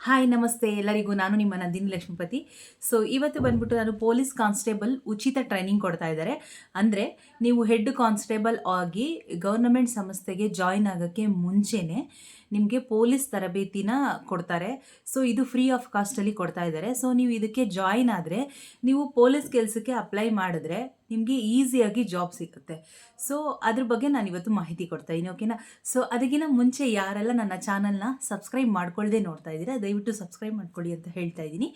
Hi ನಮಸ್ತೆ. ಎಲ್ಲರಿಗೂ ನಾನು ನಿಮ್ಮ ನಂದಿನಿ ಲಕ್ಷ್ಮೀಪತಿ. ಸೊ ಇವತ್ತು ಬಂದ್ಬಿಟ್ಟು ನಾನು ಪೊಲೀಸ್ ಕಾನ್ಸ್ಟೇಬಲ್ ಉಚಿತ ಟ್ರೈನಿಂಗ್ ಕೊಡ್ತಾ ಇದ್ದಾರೆ. ಅಂದರೆ, ನೀವು ಹೆಡ್ ಕಾನ್ಸ್ಟೇಬಲ್ ಆಗಿ ಗೌರ್ನಮೆಂಟ್ ಸಂಸ್ಥೆಗೆ ಜಾಯಿನ್ ಆಗೋಕ್ಕೆ ಮುಂಚೆನೇ ನಿಮಗೆ ಪೊಲೀಸ್ ತರಬೇತಿನ ಕೊಡ್ತಾರೆ. ಸೊ ಇದು ಫ್ರೀ ಆಫ್ ಕಾಸ್ಟಲ್ಲಿ ಕೊಡ್ತಾ ಇದ್ದಾರೆ. ಸೊ ನೀವು ಇದಕ್ಕೆ ಜಾಯಿನ್ ಆದರೆ, ನೀವು ಪೊಲೀಸ್ ಕೆಲಸಕ್ಕೆ ಅಪ್ಲೈ ಮಾಡಿದ್ರೆ ನಿಮಗೆ ಈಸಿಯಾಗಿ ಜಾಬ್ ಸಿಗುತ್ತೆ. ಸೊ ಅದ್ರ ಬಗ್ಗೆ ನಾನು ಇವತ್ತು ಮಾಹಿತಿ ಕೊಡ್ತಾ ಇದ್ದೀನಿ ಓಕೆನಾ ಸೊ ಅದಕ್ಕಿಂತ ಮುಂಚೆ ಯಾರೆಲ್ಲ ನನ್ನ ಚಾನಲ್ನ ಸಬ್ಸ್ಕ್ರೈಬ್ ಮಾಡ್ಕೊಳ್ಳದೆ ನೋಡ್ತಾ ಇದ್ದೀರಾ, ದಯವಿಟ್ಟು ಸಬ್ಸ್ಕ್ರೈಬ್ ಮಾಡ್ಕೊಳ್ಳಿ ಅಂತ ಹೇಳ್ತಾ ಇದ್ದೀನಿ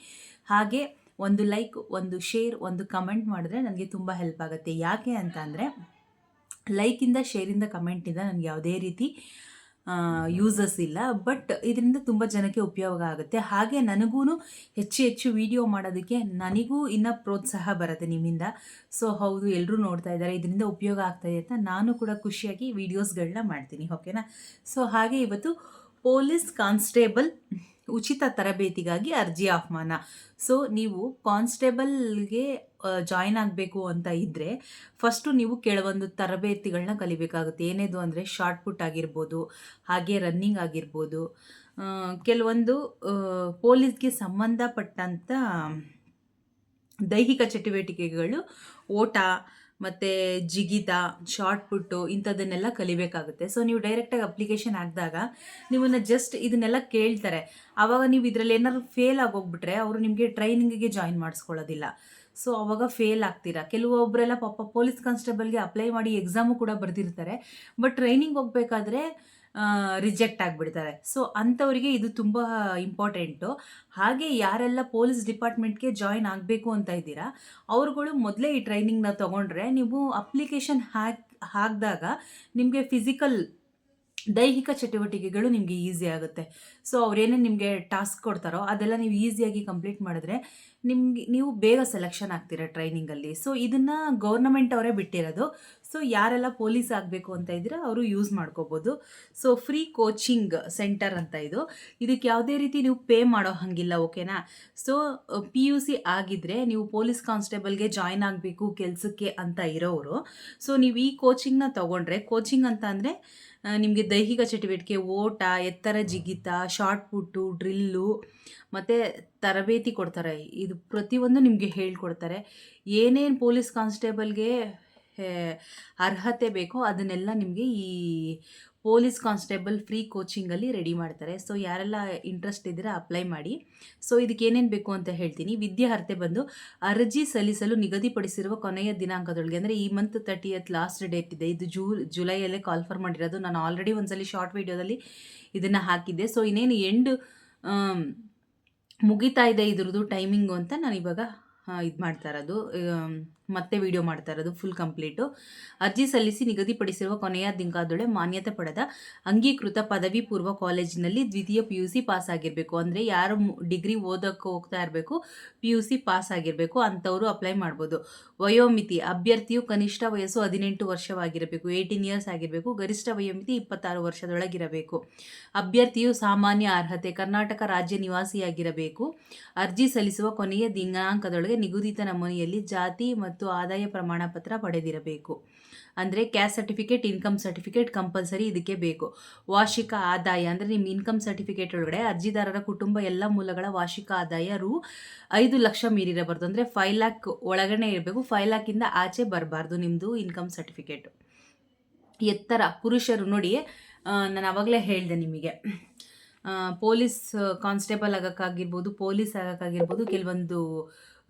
ಹಾಗೆ ಒಂದು ಲೈಕ್ ಒಂದು ಶೇರ್ ಒಂದು ಕಮೆಂಟ್ ಮಾಡಿದ್ರೆ ನನಗೆ ತುಂಬ ಹೆಲ್ಪ್ ಆಗುತ್ತೆ. ಯಾಕೆ ಅಂತ ಅಂದರೆ ಲೈಕಿಂದ ಶೇರಿಂದ ಕಮೆಂಟಿಂದ ನನಗೆ ಯಾವುದೇ ರೀತಿ ಯೂಸಸ್ ಇಲ್ಲ ಬಟ್ ಇದರಿಂದ ತುಂಬ ಜನಕ್ಕೆ ಉಪಯೋಗ ಆಗುತ್ತೆ. ಹಾಗೆ ನನಗೂ ಹೆಚ್ಚು ಹೆಚ್ಚು ವಿಡಿಯೋ ಮಾಡೋದಕ್ಕೆ ನನಗೂ ಇನ್ನೂ ಪ್ರೋತ್ಸಾಹ ಬರುತ್ತೆ ನಿಮ್ಮಿಂದ. ಸೊ ಹೌದು ಎಲ್ಲರೂ ನೋಡ್ತಾ ಇದ್ದಾರೆ ಇದರಿಂದ ಉಪಯೋಗ ಆಗ್ತಾಯಿದೆ ಅಂತ ನಾನು ಕೂಡ ಖುಷಿಯಾಗಿ ವೀಡಿಯೋಸ್ಗಳನ್ನ ಮಾಡ್ತೀನಿ ಓಕೆನಾ ಸೊ ಹಾಗೆ ಇವತ್ತು ಪೊಲೀಸ್ ಕಾನ್ಸ್ಟೇಬಲ್ ಉಚಿತ ತರಬೇತಿಗಾಗಿ ಅರ್ಜಿ ಆಹ್ವಾನ. ಸೊ ನೀವು ಕಾನ್ಸ್ಟೇಬಲ್ಗೆ ಜಾಯ್ನ್ ಆಗಬೇಕು ಅಂತ ಇದ್ದರೆ ಫಸ್ಟು ನೀವು ಕೆಲವೊಂದು ತರಬೇತಿಗಳನ್ನ ಕಲಿಬೇಕಾಗುತ್ತೆ. ಏನೇದು ಅಂದರೆ ಶಾರ್ಟ್ ಪುಟ್ ಆಗಿರ್ಬೋದು, ಹಾಗೆ ರನ್ನಿಂಗ್ ಆಗಿರ್ಬೋದು. ಕೆಲವೊಂದು ಪೊಲೀಸ್ಗೆ ಸಂಬಂಧಪಟ್ಟಂಥ ದೈಹಿಕ ಚಟುವಟಿಕೆಗಳು, ಓಟ ಮತ್ತು ಜಿಗಿತ ಶಾರ್ಟ್ ಪುಟ್ಟು ಇಂಥದ್ದನ್ನೆಲ್ಲ ಕಲಿಬೇಕಾಗುತ್ತೆ. ಸೊ ನೀವು ಡೈರೆಕ್ಟಾಗಿ ಅಪ್ಲಿಕೇಶನ್ ಹಾಕಿದಾಗ ನಿಮ್ಮನ್ನು ಜಸ್ಟ್ ಇದನ್ನೆಲ್ಲ ಕೇಳ್ತಾರೆ. ಆವಾಗ ನೀವು ಇದರಲ್ಲಿ ಏನಾದ್ರು ಫೇಲ್ ಆಗೋಗ್ಬಿಟ್ರೆ ಅವರು ನಿಮಗೆ ಟ್ರೈನಿಂಗಿಗೆ ಜಾಯಿನ್ ಮಾಡಿಸ್ಕೊಳ್ಳೋದಿಲ್ಲ. ಸೊ ಅವಾಗ ಫೇಲ್ ಆಗ್ತೀರಾ? ಕೆಲವೊಬ್ಬರೆಲ್ಲ ಪಾಪ ಪೊಲೀಸ್ ಕಾನ್ಸ್ಟೇಬಲ್ಗೆ ಅಪ್ಲೈ ಮಾಡಿ ಎಕ್ಸಾಮು ಕೂಡ ಬರೆದಿರ್ತಾರೆ. ಬಟ್ ಟ್ರೈನಿಂಗ್ ಹೋಗ್ಬೇಕಾದ್ರೆ ರಿಜೆಕ್ಟ್ ಆಗಿಬಿಡ್ತಾರೆ. ಸೊ ಅಂಥವರಿಗೆ ಇದು ತುಂಬ ಇಂಪಾರ್ಟೆಂಟು ಹಾಗೆ ಯಾರೆಲ್ಲ ಪೊಲೀಸ್ ಡಿಪಾರ್ಟ್ಮೆಂಟ್ಗೆ ಜಾಯಿನ್ ಆಗಬೇಕು ಅಂತ ಇದ್ದೀರಾ, ಅವ್ರುಗಳು ಮೊದಲೇ ಈ ಟ್ರೈನಿಂಗ್ನ ತೊಗೊಂಡ್ರೆ ನೀವು ಅಪ್ಲಿಕೇಶನ್ ಹಾಕಿ, ಹಾಕಿದಾಗ ನಿಮಗೆ ಫಿಸಿಕಲ್ ದೈಹಿಕ ಚಟುವಟಿಕೆಗಳು ನಿಮಗೆ ಈಸಿ ಆಗುತ್ತೆ. ಸೊ ಅವರೇನೇ ನಿಮಗೆ ಟಾಸ್ಕ್ ಕೊಡ್ತಾರೋ ಅದೆಲ್ಲ ನೀವು ಈಸಿಯಾಗಿ ಕಂಪ್ಲೀಟ್ ಮಾಡಿದ್ರೆ ನಿಮ್ಗೆ, ನೀವು ಬೇಗ ಸೆಲೆಕ್ಷನ್ ಆಗ್ತೀರಾ ಟ್ರೈನಿಂಗಲ್ಲಿ ಸೊ ಇದನ್ನು ಗೌರ್ನಮೆಂಟ್ ಅವರೇ ಬಿಟ್ಟಿರೋದು. ಸೊ ಯಾರೆಲ್ಲ ಪೊಲೀಸ್ ಆಗಬೇಕು ಅಂತ ಇದ್ದೀರಾ ಅವರು ಯೂಸ್ ಮಾಡ್ಕೋಬೋದು. ಸೊ ಫ್ರೀ ಕೋಚಿಂಗ್ ಸೆಂಟರ್ ಅಂತ ಇದು. ಇದಕ್ಕೆ ಯಾವುದೇ ರೀತಿ ನೀವು ಪೇ ಮಾಡೋ ಹಾಗಿಲ್ಲ ಓಕೆನಾ ಸೊ ಪಿ ಯು ಸಿ ಆಗಿದ್ದರೆ ನೀವು ಪೊಲೀಸ್ ಕಾನ್ಸ್ಟೇಬಲ್ಗೆ ಜಾಯ್ನ್ ಆಗಬೇಕು ಕೆಲಸಕ್ಕೆ ಅಂತ ಇರೋರು ಸೊ ನೀವು ಈ ಕೋಚಿಂಗ್ನ ತೊಗೊಂಡ್ರೆ ಕೋಚಿಂಗ್ ಅಂತ ಅಂದರೆ ನಿಮಗೆ ದೈಹಿಕ ಚಟುವಟಿಕೆ, ಓಟ, ಎತ್ತರ, ಜಿಗಿತ ಶಾರ್ಟ್ ಪುಟ್ಟು, ಡ್ರಿಲ್ಲು ಮತ್ತು ತರಬೇತಿ ಕೊಡ್ತಾರೆ. ಇದು ಪ್ರತಿಯೊಂದು ನಿಮಗೆ ಹೇಳ್ಕೊಡ್ತಾರೆ. ಏನೇನು ಪೊಲೀಸ್ ಕಾನ್ಸ್ಟೇಬಲ್ಗೆ ಅರ್ಹತೆ ಬೇಕೋ ಅದನ್ನೆಲ್ಲ ನಿಮಗೆ ಈ ಪೊಲೀಸ್ ಕಾನ್ಸ್ಟೇಬಲ್ ಫ್ರೀ ಕೋಚಿಂಗಲ್ಲಿ ರೆಡಿ ಮಾಡ್ತಾರೆ. ಸೊ, ಯಾರೆಲ್ಲ ಇಂಟ್ರೆಸ್ಟ್ ಇದ್ದರೆ ಅಪ್ಲೈ ಮಾಡಿ. ಸೊ, ಇದಕ್ಕೆ ಏನೇನು ಬೇಕು ಅಂತ ಹೇಳ್ತೀನಿ. ವಿದ್ಯಾರ್ಹತೆ ಬಂದು ಅರ್ಜಿ ಸಲ್ಲಿಸಲು ನಿಗದಿಪಡಿಸಿರುವ ಕೊನೆಯ ದಿನಾಂಕದೊಳಗೆ, ಅಂದರೆ ಈ ಮಂತ್ ತರ್ಟಿಯತ್ ಲಾಸ್ಟ್ ಡೇಟ್ ಇದೆ. ಇದು ಜೂ, ಜುಲೈಯಲ್ಲೇ ಕಾಲ್ಫರ್ ಮಾಡಿರೋದು. ನಾನು ಆಲ್ರೆಡಿ ಒಂದ್ಸಲಿ ಶಾರ್ಟ್ ವೀಡಿಯೋದಲ್ಲಿ ಇದನ್ನು ಹಾಕಿದ್ದೆ. ಸೊ, ಇನ್ನೇನು ಎಂಡ್ ಮುಗಿತಾ ಇದೆ ಇದ್ರದ್ದು ಟೈಮಿಂಗು ಅಂತ ನಾನು ಇವಾಗ ಇದು ಮಾಡ್ತಾ ಇರೋದು. ಮತ್ತೆ ವಿಡಿಯೋ ಮಾಡ್ತಾ ಇರೋದು ಫುಲ್ ಕಂಪ್ಲೀಟು ಅರ್ಜಿ ಸಲ್ಲಿಸಿ ನಿಗದಿಪಡಿಸಿರುವ ಕೊನೆಯ ದಿನಾಂಕದೊಳೆ ಮಾನ್ಯತೆ ಪಡೆದ ಅಂಗೀಕೃತ ಪದವಿ ಪೂರ್ವ ಕಾಲೇಜಿನಲ್ಲಿ ದ್ವಿತೀಯ ಪಿ ಯು ಸಿ ಪಾಸ್ ಆಗಿರಬೇಕು. ಅಂದರೆ ಯಾರು ಡಿಗ್ರಿ ಓದೋಕ್ಕೆ ಹೋಗ್ತಾ ಇರಬೇಕು ಪಿ ಯು ಸಿ ಪಾಸ್ ಆಗಿರಬೇಕು, ಅಂಥವರು ಅಪ್ಲೈ ಮಾಡ್ಬೋದು. ವಯೋಮಿತಿ, ಅಭ್ಯರ್ಥಿಯು ಕನಿಷ್ಠ ವಯಸ್ಸು ಹದಿನೆಂಟು ವರ್ಷವಾಗಿರಬೇಕು. ಏಯ್ಟೀನ್ ಇಯರ್ಸ್ ಆಗಿರಬೇಕು, ಗರಿಷ್ಠ ವಯೋಮಿತಿ ಇಪ್ಪತ್ತಾರು ವರ್ಷದೊಳಗಿರಬೇಕು. ಅಭ್ಯರ್ಥಿಯು ಸಾಮಾನ್ಯ ಅರ್ಹತೆ, ಕರ್ನಾಟಕ ರಾಜ್ಯ ನಿವಾಸಿಯಾಗಿರಬೇಕು. ಅರ್ಜಿ ಸಲ್ಲಿಸುವ ಕೊನೆಯ ದಿನಾಂಕದೊಳಗೆ ನಿಗದಿತ ನಮೂನೆಯಲ್ಲಿ ಜಾತಿ ಮತ್ತು ಆದಾಯ ಪ್ರಮಾಣ ಪತ್ರ ಪಡೆದಿರಬೇಕು. ಅಂದರೆ caste certificate income certificate compulsory ಇದಕ್ಕೆ ಬೇಕು. ವಾರ್ಷಿಕ ಆದಾಯ ಅಂದರೆ ನಿಮ್ಮ ಇನ್ಕಮ್ ಸರ್ಟಿಫಿಕೇಟ್ ಒಳಗಡೆ ಅರ್ಜಿದಾರರ ಕುಟುಂಬ ಎಲ್ಲ ಮೂಲಗಳ ವಾರ್ಷಿಕ ಆದಾಯ ರು ಐದು ಲಕ್ಷ ಮೀರಿರಬಾರ್ದು. ಅಂದರೆ ಫೈವ್ ಲ್ಯಾಕ್ ಒಳಗಡೆ ಇರಬೇಕು. ಫೈವ್ ಲ್ಯಾಕಿಂದ ಆಚೆ ಬರಬಾರ್ದು ನಿಮ್ಮದು ಇನ್ಕಮ್ ಸರ್ಟಿಫಿಕೇಟು ಎತ್ತರ ಪುರುಷರು ನೋಡಿ ನಾನು ಅವಾಗಲೇ ಹೇಳಿದೆ ನಿಮಗೆ. ಪೊಲೀಸ್ ಕಾನ್ಸ್ಟೇಬಲ್ ಆಗೋಕ್ಕಾಗಿರ್ಬೋದು, ಪೊಲೀಸ್ ಆಗೋಕ್ಕಾಗಿರ್ಬೋದು ಕೆಲವೊಂದು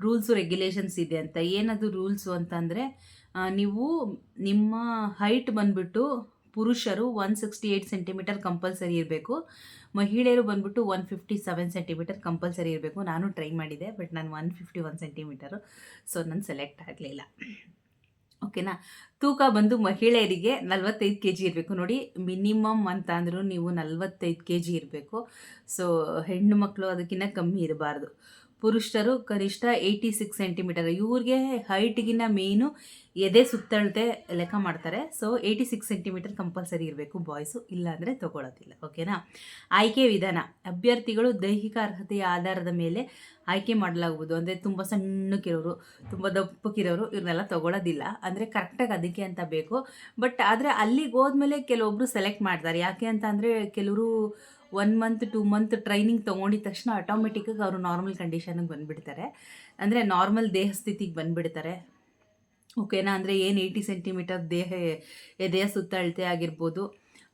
ರೂಲ್ಸು, ರೆಗ್ಯುಲೇಷನ್ಸ್ ಇದೆ ಅಂತ. ಏನದು ರೂಲ್ಸು ಅಂತಂದರೆ ನೀವು ನಿಮ್ಮ ಹೈಟ್ ಬಂದುಬಿಟ್ಟು ಪುರುಷರು one sixty eight centimetre compulsory ಇರಬೇಕು. ಮಹಿಳೆಯರು ಬಂದ್ಬಿಟ್ಟು one fifty seven centimetre compulsory ಇರಬೇಕು. ನಾನು ಟ್ರೈ ಮಾಡಿದೆ, ಬಟ್ ನಾನು one fifty one centimetre, so ನಾನು ಸೆಲೆಕ್ಟ್ ಆಗಲಿಲ್ಲ. ಓಕೆನಾ ತೂಕ ಬಂದು ಮಹಿಳೆಯರಿಗೆ ನಲ್ವತ್ತೈದು ಕೆ ಜಿ ಇರಬೇಕು. ನೋಡಿ ಮಿನಿಮಮ್ ಅಂತ ಅಂದರೂ ನೀವು ನಲ್ವತ್ತೈದು ಕೆ ಜಿ ಇರಬೇಕು. ಸೊ ಹೆಣ್ಣು ಮಕ್ಕಳು ಅದಕ್ಕಿಂತ ಕಮ್ಮಿ ಇರಬಾರ್ದು. ಪುರುಷರು ಕನಿಷ್ಠ ಏಯ್ಟಿ ಸಿಕ್ಸ್ ಸೆಂಟಿಮೀಟರ್ ಇವ್ರಿಗೆ ಹೈಟ್ಗಿನ್ನ ಮೇನು ಎದೆ ಸುತ್ತಳತೆ ಲೆಕ್ಕ ಮಾಡ್ತಾರೆ. So eighty six centimetre compulsory ಇರಬೇಕು ಬಾಯ್ಸು ಇಲ್ಲಾಂದರೆ ತಗೊಳ್ಳೋದಿಲ್ಲ ಓಕೆನಾ ಆಯ್ಕೆ ವಿಧಾನ. ಅಭ್ಯರ್ಥಿಗಳು ದೈಹಿಕ ಅರ್ಹತೆಯ ಆಧಾರದ ಮೇಲೆ ಆಯ್ಕೆ ಮಾಡಲಾಗುವುದು. ಅಂದರೆ ತುಂಬ ಸಣ್ಣಕ್ಕಿರೋರು, ತುಂಬ ದಪ್ಪಕ್ಕಿರೋರು ಇವ್ರನ್ನೆಲ್ಲ ತಗೊಳ್ಳೋದಿಲ್ಲ ಅಂದರೆ ಕರೆಕ್ಟಾಗಿ ಅದಕ್ಕೆ ಅಂತ ಬೇಕು. ಬಟ್ ಆದರೆ ಅಲ್ಲಿಗೆ ಹೋದ್ಮೇಲೆ ಕೆಲವೊಬ್ಬರು ಸೆಲೆಕ್ಟ್ ಮಾಡ್ತಾರೆ. ಯಾಕೆ ಅಂತ ಅಂದರೆ ಕೆಲವರು one month two month training ತೊಗೊಂಡಿದ ತಕ್ಷಣ ಆಟೋಮೆಟಿಕ್ಕಾಗಿ ಅವರು ನಾರ್ಮಲ್ ಕಂಡೀಷನಿಗೆ ಬಂದುಬಿಡ್ತಾರೆ. ಅಂದರೆ ನಾರ್ಮಲ್ ದೇಹ ಸ್ಥಿತಿಗೆ ಬಂದುಬಿಡ್ತಾರೆ. ಓಕೆನಾ ಅಂದರೆ ಏನು ಏಯ್ಟಿ ಸೆಂಟಿಮೀಟರ್ ದೇಹ ಎದೆಯ ಸುತ್ತ ಅಳತೆ ಆಗಿರ್ಬೋದು,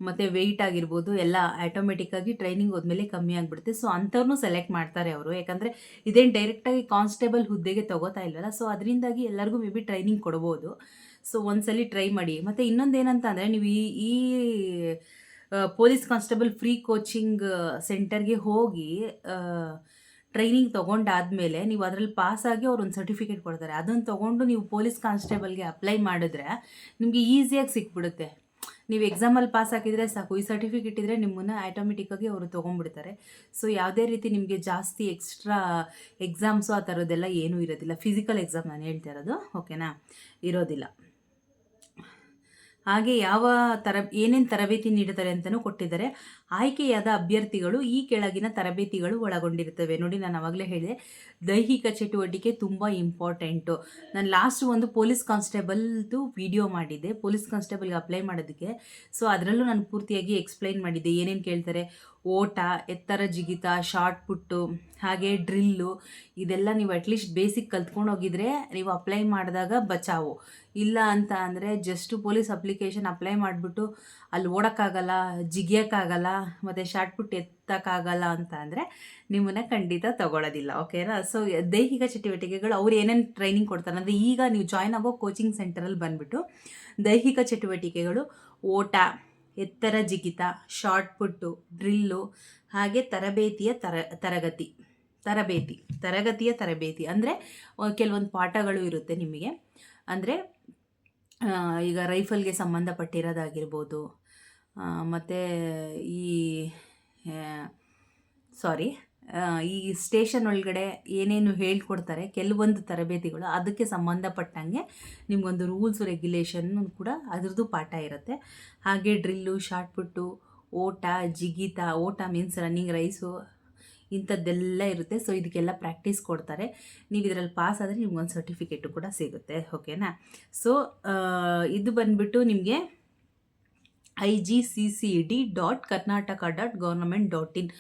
ಮತ್ತು ವೆಯ್ಟ್ ಆಗಿರ್ಬೋದು, ಎಲ್ಲ ಆಟೋಮೆಟಿಕ್ಕಾಗಿ ಟ್ರೈನಿಂಗ್ ಹೋದ್ಮೇಲೆ ಕಮ್ಮಿ ಆಗಿಬಿಡುತ್ತೆ. ಸೊ ಅಂಥವ್ರನ್ನೂ ಸೆಲೆಕ್ಟ್ ಮಾಡ್ತಾರೆ ಅವರು. ಯಾಕಂದರೆ ಇದೇನು ಡೈರೆಕ್ಟಾಗಿ ಕಾನ್ಸ್ಟೇಬಲ್ ಹುದ್ದೆಗೆ ತಗೋತಾ ಇಲ್ವಲ್ಲ? ಸೊ ಅದರಿಂದಾಗಿ ಎಲ್ಲರಿಗೂ ಮೇ ಬಿ ಟ್ರೈನಿಂಗ್ ಕೊಡ್ಬೋದು. ಸೊ ಒಂದ್ಸಲಿ ಟ್ರೈ ಮಾಡಿ. ಮತ್ತು ಇನ್ನೊಂದು ಏನಂತ ಅಂದರೆ ನೀವು ಈ ಈ ಪೊಲೀಸ್ ಕಾನ್ಸ್ಟೇಬಲ್ ಫ್ರೀ ಕೋಚಿಂಗ್ ಸೆಂಟರ್ಗೆ ಹೋಗಿ ಟ್ರೈನಿಂಗ್ ತೊಗೊಂಡಾದ್ಮೇಲೆ ನೀವು ಅದರಲ್ಲಿ ಪಾಸಾಗಿ ಅವ್ರು ಒಂದು ಸರ್ಟಿಫಿಕೇಟ್ ಕೊಡ್ತಾರೆ. ಅದನ್ನು ತೊಗೊಂಡು ನೀವು ಪೊಲೀಸ್ ಕಾನ್ಸ್ಟೇಬಲ್ಗೆ ಅಪ್ಲೈ ಮಾಡಿದ್ರೆ ನಿಮಗೆ ಈಸಿಯಾಗಿ ಸಿಕ್ಬಿಡುತ್ತೆ. ನೀವು ಎಕ್ಸಾಮಲ್ಲಿ ಪಾಸ್ ಹಾಕಿದರೆ ಸಾಕು, ಈ ಸರ್ಟಿಫಿಕೇಟ್ ಇದ್ದರೆ ನಿಮ್ಮನ್ನು ಆಟೋಮೆಟಿಕ್ಕಾಗಿ ಅವರು ತೊಗೊಂಡ್ಬಿಡ್ತಾರೆ. ಸೊ, ಯಾವುದೇ ರೀತಿ ನಿಮಗೆ ಜಾಸ್ತಿ ಎಕ್ಸ್ಟ್ರಾ ಎಕ್ಸಾಮ್ಸು ಆ ಥರದ್ದೆಲ್ಲ ಏನೂ ಇರೋದಿಲ್ಲ. ಫಿಸಿಕಲ್ ಎಕ್ಸಾಮ್ ನಾನು ಹೇಳ್ತಾ ಇರೋದು, ಓಕೆನಾ? ಇರೋದಿಲ್ಲ. ಹಾಗೆ ಯಾವ ತರ ಏನೇನು ತರಬೇತಿ ನೀಡುತ್ತಾರೆ ಅಂತಲೂ ಕೊಟ್ಟಿದ್ದಾರೆ. ಆಯ್ಕೆಯಾದ ಅಭ್ಯರ್ಥಿಗಳು ಈ ಕೆಳಗಿನ ತರಬೇತಿಗಳು ಒಳಗೊಂಡಿರುತ್ತವೆ. ನೋಡಿ, ನಾನು ಆವಾಗಲೇ ಹೇಳಿದೆ, ದೈಹಿಕ ಚಟುವಟಿಕೆ ತುಂಬ ಇಂಪಾರ್ಟೆಂಟು. ನಾನು ಲಾಸ್ಟ್ ಒಂದು ಪೊಲೀಸ್ ಕಾನ್ಸ್ಟೇಬಲ್ದು ವಿಡಿಯೋ ಮಾಡಿದ್ದೆ. ಪೊಲೀಸ್ ಕಾನ್ಸ್ಟೇಬಲ್ಗೆ ಅಪ್ಲೈ ಮಾಡೋದಕ್ಕೆ. ಸೊ, ಅದರಲ್ಲೂ ನಾನು ಪೂರ್ತಿಯಾಗಿ ಎಕ್ಸ್ಪ್ಲೈನ್ ಮಾಡಿದ್ದೆ. ಏನೇನು ಕೇಳ್ತಾರೆ? ಓಟ, ಎತ್ತರ ಜಿಗಿತ ಶಾರ್ಟ್ ಪುಟ್ಟು ಹಾಗೆ ಡ್ರಿಲ್ಲು ಇದೆಲ್ಲ ನೀವು ಅಟ್ಲೀಸ್ಟ್ ಬೇಸಿಕ್ ಕಲ್ತ್ಕೊಂಡು ಹೋಗಿದ್ರೆ ನೀವು ಅಪ್ಲೈ ಮಾಡಿದಾಗ ಬಚಾವು. ಇಲ್ಲ ಅಂತ ಅಂದರೆ ಜಸ್ಟ್ ಪೊಲೀಸ್ ಅಪ್ಲಿಕೇಶನ್ ಅಪ್ಲೈ ಮಾಡಿಬಿಟ್ಟು ಅಲ್ಲಿ ಓಡೋಕ್ಕಾಗಲ್ಲ, ಜಿಗಿಯೋಕ್ಕಾಗಲ್ಲ, ಮತ್ತು ಶಾರ್ಟ್ ಪುಟ್ ಎತ್ತಕ್ಕಾಗಲ್ಲ ಅಂತ ಅಂದರೆ ನಿಮ್ಮನ್ನು ಖಂಡಿತ ತಗೊಳ್ಳೋದಿಲ್ಲ ಓಕೆನಾ ಸೊ ದೈಹಿಕ ಚಟುವಟಿಕೆಗಳು ಅವ್ರು ಏನೇನು ಟ್ರೈನಿಂಗ್ ಕೊಡ್ತಾರೆ ಅಂದರೆ ಈಗ ನೀವು ಜಾಯ್ನ್ ಆಗೋ ಕೋಚಿಂಗ್ ಸೆಂಟರಲ್ಲಿ ಬಂದುಬಿಟ್ಟು ದೈಹಿಕ ಚಟುವಟಿಕೆಗಳು, ಓಟ ಎತ್ತರ ಜಿಗಿತ ಶಾರ್ಟ್ ಪುಟ್ಟು ಡ್ರಿಲ್ಲು ಹಾಗೆ ತರಬೇತಿಯ ತರ, ತರಗತಿ, ತರಬೇತಿ, ತರಗತಿಯ ತರಬೇತಿ. ಅಂದರೆ ಕೆಲವೊಂದು ಪಾಠಗಳು ಇರುತ್ತೆ ನಿಮಗೆ. ಅಂದರೆ ಈಗ ರೈಫಲ್ಗೆ ಸಂಬಂಧಪಟ್ಟಿರೋದಾಗಿರ್ಬೋದು ಮತ್ತು ಈ ಸಾರಿ ಈ ಸ್ಟೇಷನ್ ಒಳಗಡೆ ಏನೇನು ಹೇಳ್ಕೊಡ್ತಾರೆ, ಕೆಲವೊಂದು ತರಬೇತಿಗಳು ಅದಕ್ಕೆ ಸಂಬಂಧಪಟ್ಟಂಗೆ ನಿಮಗೊಂದು ರೂಲ್ಸ್ ರೆಗ್ಯುಲೇಷನ್ ಕೂಡ ಅದರದ್ದು ಪಾಠ ಇರುತ್ತೆ. ಹಾಗೆ ಡ್ರಿಲ್ಲು ಶಾರ್ಟ್ ಪುಟ್ಟು ಓಟ, ಜಿಗಿತ, ಓಟ ಮೀನ್ಸ್ ರನ್ನಿಂಗ್ ರೈಸು ಇಂಥದ್ದೆಲ್ಲ ಇರುತ್ತೆ. ಸೊ ಇದಕ್ಕೆಲ್ಲ ಪ್ರಾಕ್ಟೀಸ್ ಕೊಡ್ತಾರೆ. ನೀವು ಇದರಲ್ಲಿ ಪಾಸ್ ಆದರೆ ನಿಮ್ಗೊಂದು ಸರ್ಟಿಫಿಕೇಟು ಕೂಡ ಸಿಗುತ್ತೆ. ಓಕೆನಾ ಸೊ ಇದು ಬಂದುಬಿಟ್ಟು ನಿಮಗೆ I G C C D dot Karnataka dot government dot in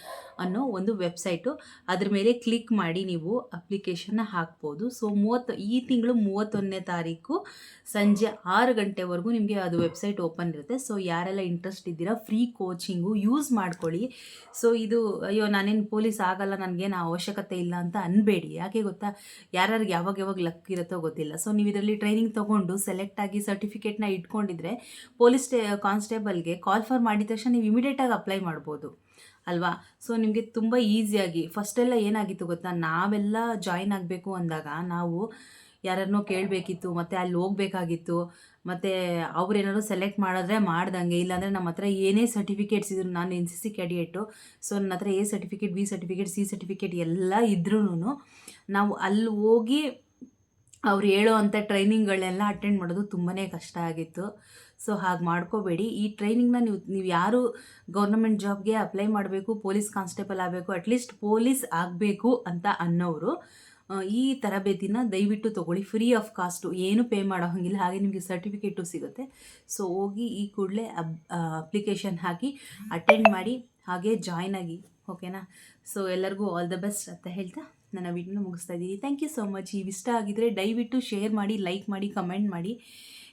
ಅನ್ನೋ ಒಂದು ವೆಬ್ಸೈಟು ಅದ್ರ ಮೇಲೆ ಕ್ಲಿಕ್ ಮಾಡಿ ನೀವು ಅಪ್ಲಿಕೇಶನ್ನ ಹಾಕ್ಬೋದು. ಸೊ ಮೂವತ್ತು, ಈ ತಿಂಗಳು ಮೂವತ್ತೊಂದನೇ ತಾರೀಕು ಸಂಜೆ ಆರು ಗಂಟೆವರೆಗೂ ನಿಮಗೆ ಅದು ವೆಬ್ಸೈಟ್ ಓಪನ್ ಇರುತ್ತೆ. ಸೊ ಯಾರೆಲ್ಲ ಇಂಟ್ರೆಸ್ಟ್ ಇದ್ದೀರಾ ಫ್ರೀ ಕೋಚಿಂಗು ಯೂಸ್ ಮಾಡ್ಕೊಳ್ಳಿ. ಸೊ ಇದು, ಅಯ್ಯೋ, ನಾನೇನು ಪೊಲೀಸ್ ಆಗಲ್ಲ ನನಗೇನು ಅವಶ್ಯಕತೆ ಇಲ್ಲ ಅಂತ ಅನ್ಬೇಡಿ. ಯಾಕೆ ಗೊತ್ತಾ? ಯಾರ್ಯಾರಿಗೆ ಯಾವಾಗ ಯಾವಾಗ ಲಕ್ ಇರುತ್ತೋ ಗೊತ್ತಿಲ್ಲ. ಸೊ ನೀವು ಇದರಲ್ಲಿ ಟ್ರೈನಿಂಗ್ ತೊಗೊಂಡು ಸೆಲೆಕ್ಟ್ ಆಗಿ ಸರ್ಟಿಫಿಕೇಟ್ನ ಇಟ್ಕೊಂಡಿದ್ರೆ ಪೊಲೀಸ್ ಕಾನ್ಸ್ಟೇಬಲ್ಗೆ ಕಾಲ್ ಫಾರ್ ಮಾಡಿದ ತಕ್ಷಣ ನೀವು ಇಮಿಡಿಯೇಟಾಗಿ ಅಪ್ಲೈ ಮಾಡ್ಬೋದು. ಅಲ್ವಾ? ಸೊ ನಿಮಗೆ ತುಂಬ ಈಸಿಯಾಗಿ ಫಸ್ಟೆಲ್ಲ ಏನಾಗಿತ್ತು ಗೊತ್ತಾ? ನಾವೆಲ್ಲ ಜಾಯಿನ್ ಆಗಬೇಕು ಅಂದಾಗ ನಾವು ಯಾರನ್ನೋ ಕೇಳಬೇಕಿತ್ತು, ಮತ್ತು ಅಲ್ಲಿ ಹೋಗಬೇಕಾಗಿತ್ತು, ಮತ್ತು ಅವ್ರೇನಾದ್ರು ಸೆಲೆಕ್ಟ್ ಮಾಡಿದ್ರೆ ಮಾಡ್ದಂಗೆ, ಇಲ್ಲಾಂದರೆ ನಮ್ಮ ಹತ್ರ ಏನೇ ಸರ್ಟಿಫಿಕೇಟ್ಸ್ ಇದ್ರು, ನಾನು ಎನ್ ಸಿ ಸಿ ಕ್ಯಾಡಿಯೇಟು ಸೊ ನನ್ನ ಹತ್ರ A certificate B certificate C certificate ಎಲ್ಲ ಇದ್ರೂ ನಾವು ಅಲ್ಲಿ ಹೋಗಿ ಅವ್ರು ಹೇಳೋ ಅಂಥ ಟ್ರೈನಿಂಗ್ಗಳನ್ನೆಲ್ಲ ಅಟೆಂಡ್ ಮಾಡೋದು ತುಂಬಾ ಕಷ್ಟ ಆಗಿತ್ತು. ಸೊ ಹಾಗೆ ಮಾಡ್ಕೋಬೇಡಿ. ಈ ಟ್ರೈನಿಂಗ್ನ ನೀವು ನೀವು ಯಾರು ಗೌರ್ನಮೆಂಟ್ ಜಾಬ್ಗೆ ಅಪ್ಲೈ ಮಾಡಬೇಕು ಪೊಲೀಸ್ ಕಾನ್ಸ್ಟೇಬಲ್ ಆಗಬೇಕು ಅಟ್ಲೀಸ್ಟ್ ಪೊಲೀಸ್ ಆಗಬೇಕು ಅಂತ ಅನ್ನೋರು ಈ ತರಬೇತಿನ ದಯವಿಟ್ಟು ತೊಗೊಳ್ಳಿ. ಫ್ರೀ ಆಫ್ ಕಾಸ್ಟು ಏನು ಪೇ ಮಾಡೋ ಹಾಗಿಲ್ಲ ಹಾಗೆ ನಿಮಗೆ ಸರ್ಟಿಫಿಕೇಟು ಸಿಗುತ್ತೆ. ಸೊ ಹೋಗಿ ಈ ಕೂಡಲೇ ಅಬ್ ಅಪ್ಲಿಕೇಶನ್ ಹಾಕಿ ಅಟೆಂಡ್ ಮಾಡಿ, ಹಾಗೆ ಜಾಯ್ನ್ ಆಗಿ ಓಕೆನಾ ಸೊ ಎಲ್ಲರಿಗೂ ಆಲ್ ದ ಬೆಸ್ಟ್ ಅಂತ ಹೇಳ್ತಾ ನನ್ನ ವಿಡಿಯೋನ ಮುಗಿಸ್ತಾ ಇದ್ದೀನಿ. ಥ್ಯಾಂಕ್ ಯು ಸೋ ಮಚ್ ಈ ಇಷ್ಟ ಆಗಿದ್ರೆ ದಯವಿಟ್ಟು ಶೇರ್ ಮಾಡಿ ಲೈಕ್ ಮಾಡಿ ಕಮೆಂಟ್ ಮಾಡಿ.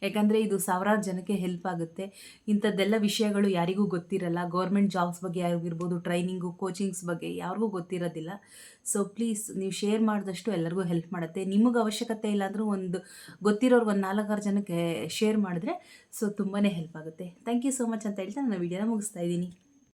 ಯಾಕಂದರೆ ಇದು ಸಾವಿರಾರು ಜನಕ್ಕೆ ಹೆಲ್ಪ್ ಆಗುತ್ತೆ. ಇಂಥದ್ದೆಲ್ಲ ವಿಷಯಗಳು ಯಾರಿಗೂ ಗೊತ್ತಿರಲ್ಲ. ಗೌರ್ಮೆಂಟ್ ಜಾಬ್ಸ್ ಬಗ್ಗೆ ಯಾರಿಗಿರ್ಬೋದು ಟ್ರೈನಿಂಗು ಕೋಚಿಂಗ್ಸ್ ಬಗ್ಗೆ ಯಾರಿಗೂ ಗೊತ್ತಿರೋದಿಲ್ಲ. ಸೊ ಪ್ಲೀಸ್ ನೀವು ಶೇರ್ ಮಾಡಿದಷ್ಟು ಎಲ್ಲರಿಗೂ ಹೆಲ್ಪ್ ಮಾಡುತ್ತೆ. ನಿಮಗೆ ಅವಶ್ಯಕತೆ ಇಲ್ಲಾಂದರೂ ಒಂದು ಗೊತ್ತಿರೋರು ಒಂದು ನಾಲ್ಕಾರು ಜನಕ್ಕೆ ಶೇರ್ ಮಾಡಿದ್ರೆ ಸೊ ತುಂಬಾ ಹೆಲ್ಪ್ ಆಗುತ್ತೆ. ಥ್ಯಾಂಕ್ ಯು ಸೋ ಮಚ್ ಅಂತ ಹೇಳ್ತಾ ನಾನು ವಿಡಿಯೋನ ಮುಗಿಸ್ತಾ ಇದ್ದೀನಿ.